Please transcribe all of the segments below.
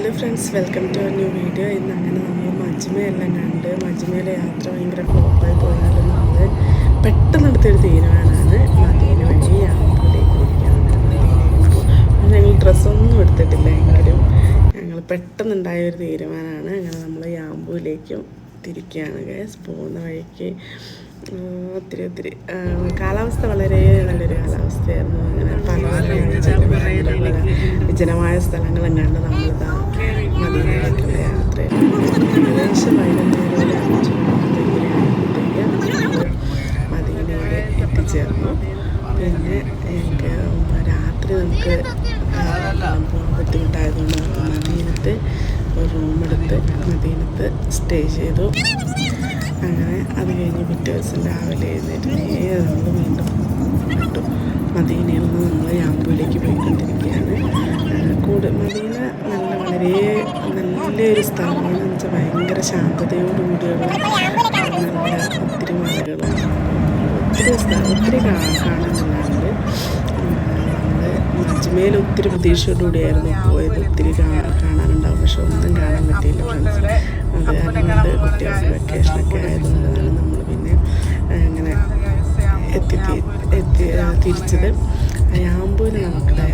Hello friends welcome to new video. ഇന്ന് അങ്ങനെ നമ്മൾ മജ്മയെല്ലാം കണ്ട് മജ്മയിലെ യാത്ര ഭയങ്കര ഫ്ലോപ്പായി പോയാലും നമ്മൾ പെട്ടെന്ന് എടുത്തൊരു തീരുമാനമാണ്. മദീന വഴി യാത്രയിലേക്ക് ഞങ്ങൾ ഡ്രസ്സൊന്നും എടുത്തിട്ടില്ല. എങ്കിലും ഞങ്ങൾ പെട്ടെന്നുണ്ടായ ഒരു തീരുമാനമാണ്. അങ്ങനെ നമ്മൾ യാമ്പൂയിലേക്കും തിരിക്കുകയാണ് ഗൈസ് പോകുന്ന വഴിക്ക് ഒത്തിരി ഒത്തിരി കാലാവസ്ഥ വളരെ നല്ലൊരു കാലാവസ്ഥയായിരുന്നു. അങ്ങനെ പല വിജനമായ സ്ഥലങ്ങൾ കണ്ട് നമ്മളിതാ മദീനയിലേക്കുള്ള യാത്ര ഏകദേശം വൈകുന്നേരം എത്തിച്ചേർന്നു പിന്നെ എനിക്ക് രാത്രി നമുക്ക് ബുദ്ധിമുട്ടായതുകൊണ്ട് മദീനത്ത് ഒരു റൂമെടുത്ത് മദീനത്ത് സ്റ്റേ ചെയ്തു അങ്ങനെ അത് കഴിഞ്ഞ് പിറ്റേ ദിവസം രാവിലെ എഴുന്നേറ്റ് നേരെ നമ്മൾ വീണ്ടും മദീനയിൽ നിന്ന് നമ്മൾ യാമ്പൂരിലേക്ക് പോയിക്കൊണ്ടിരിക്കുകയാണ് നല്ലൊരു സ്ഥലമാണ് എന്ന് വെച്ചാൽ ഭയങ്കര ശാന്തതയോടുകൂടിയുള്ള നല്ല ഒത്തിരി മലകളും ഒത്തിരി സ്ഥലം ഒത്തിരി കാണാനുണ്ട് മജ്മയിൽ ഒത്തിരി പ്രതീക്ഷയോടുകൂടിയായിരുന്നു പോയത്. ഒത്തിരി കാണാനുണ്ടാവും. പക്ഷെ ഒന്നും കാണാൻ പറ്റിയില്ല ഫ്രണ്ട്സ് അത് കാരണം കുട്ടികൾക്ക് വെക്കേഷനൊക്കെ ആയതുകൊണ്ടാണ് നമ്മൾ പിന്നെ ഇങ്ങനെ എത്തി എത്തി തിരിച്ചത്. യാമ്പൂയിൽ നമുക്കിടെ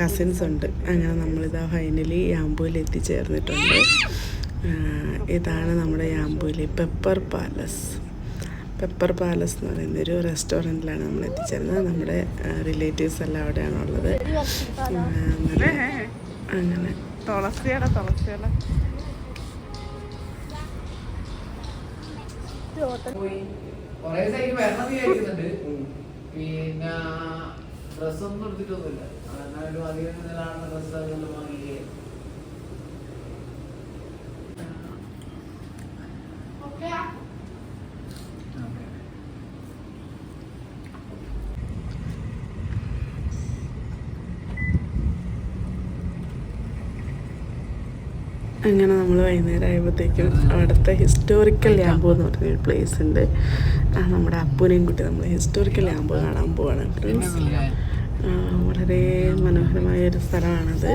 കസിൻസ് ഉണ്ട്. അങ്ങനെ നമ്മളിതാ ഫൈനലി യാമ്പൂയിൽ എത്തിച്ചേർന്നിട്ടുണ്ട്. ഇതാണ് നമ്മുടെ യാമ്പൂലി പെപ്പർ പാലസ് പെപ്പർ പാലസ് എന്ന് പറയുന്ന ഒരു റെസ്റ്റോറന്റിലാണ് നമ്മൾ എത്തിച്ചേർന്നത്. നമ്മുടെ റിലേറ്റീവ്സ് എല്ലാം അവിടെയാണ് ഉള്ളത്. ആ, നല്ല അങ്ങനെ. തുളസിയട തുളസിയട. പിന്നെ ഡ്രസ് ഒന്നും എടുത്തിട്ടൊന്നുമില്ല. എന്നാലും അധികം ഡ്രസ്സ് ഡ്രസ് അതുകൊണ്ട് അങ്ങനെ നമ്മൾ വൈകുന്നേരം ആയപ്പോഴത്തേക്കും അവിടുത്തെ ഹിസ്റ്റോറിക്കൽ ലാമ്പ് എന്ന് പറഞ്ഞൊരു പ്ലേസ് ഉണ്ട്. ആ, നമ്മുടെ അപ്പൂനെയും കുട്ടി നമ്മൾ ഹിസ്റ്റോറിക്കൽ ലാമ്പ് കാണാൻ പോവാണ്. ഫ്രണ്ട്സ് ആ, വളരെ മനോഹരമായ ഒരു സ്ഥലമാണത്!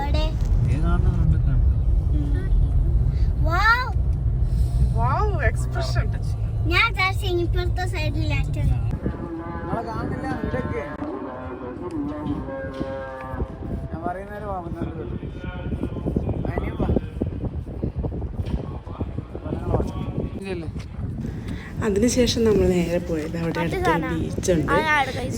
എക്സ്പ്രഷൻ ഞാൻ സൈഡിലായിട്ട് കാണില്ല പറയുന്നേരം അതിനുശേഷം നമ്മൾ നേരെ പോയത് അവിടെ അടുത്ത് ബീച്ചുണ്ട്.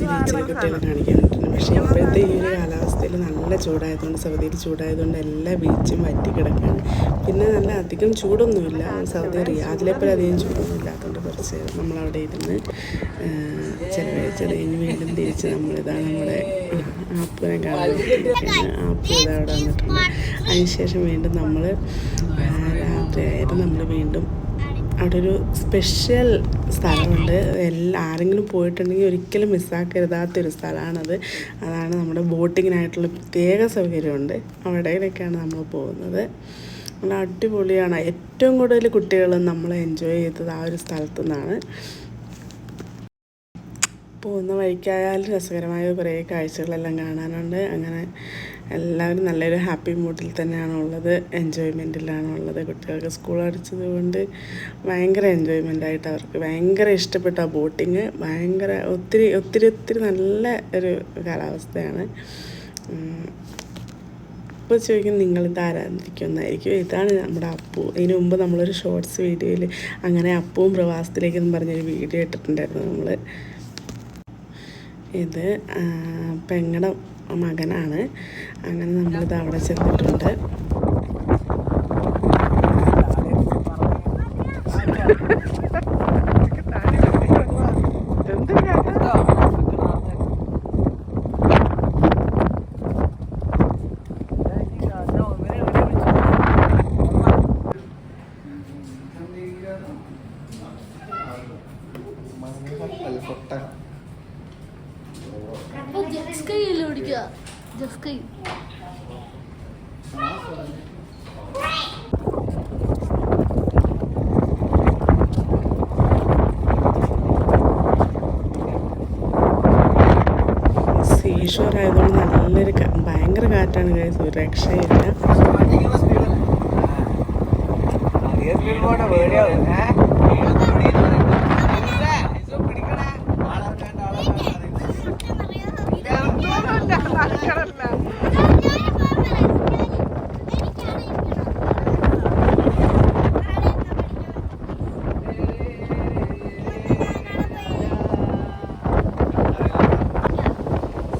ബീച്ചിലെ കുട്ടികളെ കാണിക്കാൻ പറ്റുന്നു. പക്ഷേ ഇപ്പോഴത്തെ ഈ ഒരു കാലാവസ്ഥയിൽ നല്ല ചൂടായതുകൊണ്ട് സൗദിയിൽ ചൂടായതുകൊണ്ട് എല്ലാ ബീച്ചും വറ്റി കിടക്കുകയാണ് പിന്നെ നല്ല അധികം ചൂടൊന്നുമില്ല. സൗദി അതിലെപ്പോഴും അധികം ചൂടൊന്നും ഇല്ലാത്തതുകൊണ്ട് കുറച്ച് നമ്മളവിടെ ഇരുന്ന് ചിലവഴിച്ചത് കഴിഞ്ഞ് വീണ്ടും തിരിച്ച് നമ്മളിതാണ് നമ്മുടെ ആപ്പിനെ കാണാൻ ആപ്പ് അവിടെ വന്നിട്ടുണ്ട്. അതിനുശേഷം വീണ്ടും നമ്മൾ രാത്രിയായിട്ട് നമ്മൾ വീണ്ടും അവിടെ ഒരു സ്പെഷ്യൽ സ്ഥലമുണ്ട്. എല്ലാ ആരെങ്കിലും പോയിട്ടുണ്ടെങ്കിൽ ഒരിക്കലും മിസ്സാക്കരുതാത്തൊരു സ്ഥലമാണത്. അതാണ് നമ്മുടെ ബോട്ടിങ്ങിനായിട്ടുള്ള പ്രത്യേക സൗകര്യമുണ്ട്. അവിടെയൊക്കെയാണ് നമ്മൾ പോകുന്നത്. നല്ല അടിപൊളിയാണ്. ഏറ്റവും കൂടുതൽ കുട്ടികൾ നമ്മൾ എൻജോയ് ചെയ്തത് ആ ഒരു സ്ഥലത്തു നിന്നാണ്. പോകുന്ന വഴിക്കായാലും രസകരമായ കുറേ കാഴ്ചകളെല്ലാം കാണാനുണ്ട്. അങ്ങനെ എല്ലാവരും നല്ലൊരു ഹാപ്പി മൂഡിൽ തന്നെയാണ് ഉള്ളത് എൻജോയ്മെന്റിലാണ് ഉള്ളത് കുട്ടികൾക്ക് സ്കൂൾ അടിച്ചത് കൊണ്ട് ഭയങ്കര എൻജോയ്മെന്റ് ആയിട്ട് അവർക്ക് ഭയങ്കര ഇഷ്ടപ്പെട്ട ആ ബോട്ടിങ്. ഭയങ്കര ഒത്തിരി ഒത്തിരി ഒത്തിരി നല്ല ഒരു കാലാവസ്ഥയാണ്. ഇപ്പോൾ ചോദിക്കും നിങ്ങളിത് ആരാധിക്കുമെന്നായിരിക്കും. ഇതാണ് നമ്മുടെ അപ്പു. ഇതിനു മുമ്പ് നമ്മളൊരു ഷോർട്സ് വീഡിയോയിൽ അങ്ങനെ അപ്പവും പ്രവാസത്തിലേക്കെന്ന് പറഞ്ഞൊരു വീഡിയോ ഇട്ടിട്ടുണ്ടായിരുന്നു നമ്മൾ ഇത് പെങ്ങടെ മകനാണ്. അങ്ങനെ നമ്മളിത് അവിടെ ചെന്നിട്ടുണ്ട്. അപ്പൊ ജസ്കൈ അല്ലേ ഓടിക്കുക? ജസ്കൈ സീഷോർ ആയതുകൊണ്ട് നല്ലൊരു കാ- ഭയങ്കര കാറ്റാണ് കഴിച്ചത് ഒരു രക്ഷയില്ല പോട്ടെ പേടിയാവും ഏ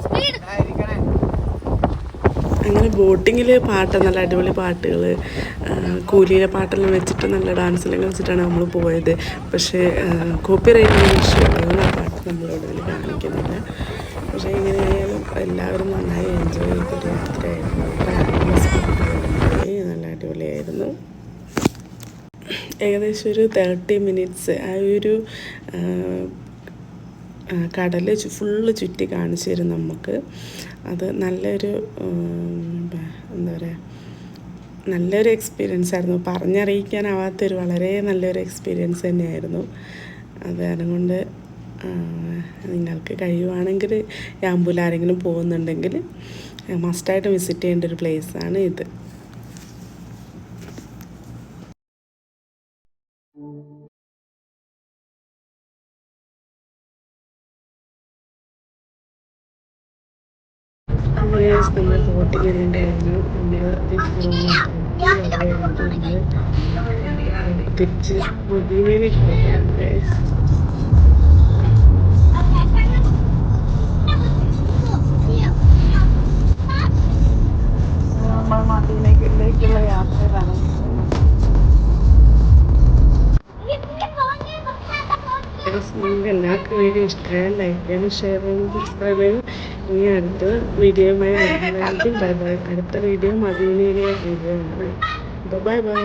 സ്പീഡ് അങ്ങനെ ബോട്ടിങ്ങിൽ പാട്ട് നല്ല അടിപൊളി പാട്ടുകൾ കൂലിയിലെ പാട്ടെല്ലാം വെച്ചിട്ട് നല്ല ഡാൻസെല്ലാം കളിച്ചിട്ടാണ് നമ്മൾ പോയത്. പക്ഷേ കോപ്പി റൈറ്റിംഗ് ഇഷ്യൂ പാട്ട് നമ്മളോട് വലിയ കാണിക്കുന്നില്ല. പക്ഷേ എങ്ങനെയായാലും എല്ലാവരും നന്നായി എൻജോയ് ചെയ്തൊരു യാത്രയായിരുന്നു നല്ല അടിപൊളിയായിരുന്നു. ഏകദേശം ഒരു തേർട്ടി മിനിറ്റ്സ് ആ ഒരു കടൽ ഫുള്ള് ചുറ്റി കാണിച്ചു തരും നമുക്ക് അത് നല്ലൊരു എന്താ പറയുക നല്ലൊരു എക്സ്പീരിയൻസ് ആയിരുന്നു. പറഞ്ഞറിയിക്കാനാവാത്തൊരു വളരെ നല്ലൊരു എക്സ്പീരിയൻസ് തന്നെയായിരുന്നു. അത് കാരണം കൊണ്ട് നിങ്ങൾക്ക് കഴിയുവാണെങ്കിൽ യാമ്പൂൽ ആരെങ്കിലും പോകുന്നുണ്ടെങ്കിൽ മസ്റ്റായിട്ട് വിസിറ്റ് ചെയ്യേണ്ട ഒരു പ്ലേസാണ് ഇത്. അങ്ങനെ നമ്മൾ എല്ലാം കഴിഞ്ഞു നമ്മൾ തിരിച്ച് മദീനയിലേക്ക് പോകാം. നമ്മൾ മദീനയിലേക്കുള്ള യാത്രയിലാണ് നിങ്ങൾക്ക് വീഡിയോ ഇഷ്ടമായി ലൈക്ക് ചെയ്യാനും ഷെയർ ചെയ്യാനും സബ്സ്ക്രൈബ് ചെയ്യാനും ഇനി അടുത്ത വീഡിയോയുമായി വരുന്നതായിരിക്കും. Bye bye. അടുത്ത വീഡിയോ മദീനയിലെ വീഡിയോ ആണ് ബൈ ബൈ.